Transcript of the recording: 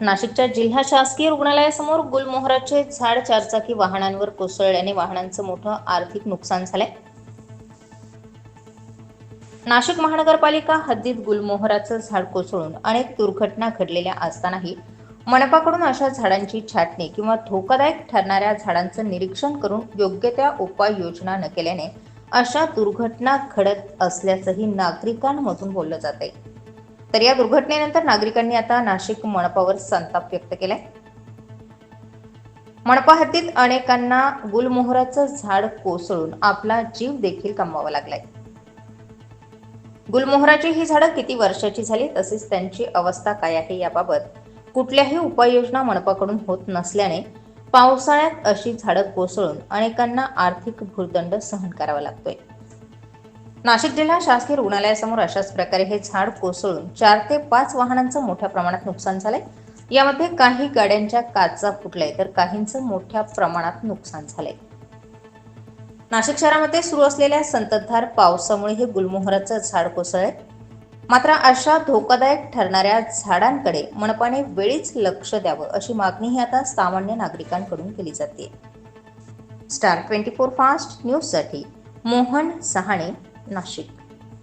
नाशिकच्या जिल्हा शासकीय रुग्णालयासमोर गुलमोहराचे झाड चारचाकी वाहनांवर कोसळल्याने वाहनांचं मोठं आर्थिक नुकसान झालंय. नाशिक महानगरपालिका हद्दीत गुलमोहराचं झाड कोसळून अनेक दुर्घटना घडलेल्या असतानाही मनपाकडून अशा झाडांची छाटणी किंवा धोकादायक ठरणाऱ्या झाडांचं निरीक्षण करून योग्य त्या उपाययोजना न केल्याने अशा दुर्घटना घडत असल्याचंही नागरिकांमधून बोललं जात आहे तर या दुर्घटनेनंतर नागरिकांनी आता नाशिक मनपावर संताप व्यक्त केलाय. मनपा हद्दीत अनेकांना गुलमोहराचं झाड कोसळून आपला जीव देखील कमवावा लागलाय. गुलमोहराची ही झाडं किती वर्षाची झाली तसेच त्यांची अवस्था काय आहे याबाबत कुठल्याही उपाययोजना मनपाकडून होत नसल्याने पावसाळ्यात अशी झाडं कोसळून अनेकांना आर्थिक भूर्दंड सहन करावा लागतोय. नाशिक जिल्हा शासकीय रुग्णालयासमोर अशाच प्रकारे हे झाड कोसळून चार ते पाच वाहनांचं मोठ्या प्रमाणात नुकसान झालंय. यामध्ये काही गाड्यांच्या काचा फुटल्या तर काहींचं मोठ्या प्रमाणात नुकसान झालंय. नाशिक शहरामध्ये सुरू असलेल्या संततधार पावसामुळे हे गुलमोहराचं झाड कोसळले मात्र अशा धोकादायक ठरणाऱ्या झाडांकडे मनपाने वेळीच लक्ष द्यावं अशी मागणीही आता सामान्य नागरिकांकडून केली जाते स्टार ट्वेंटी फोर फास्ट न्यूजसाठी मोहन सहाणे नाशिक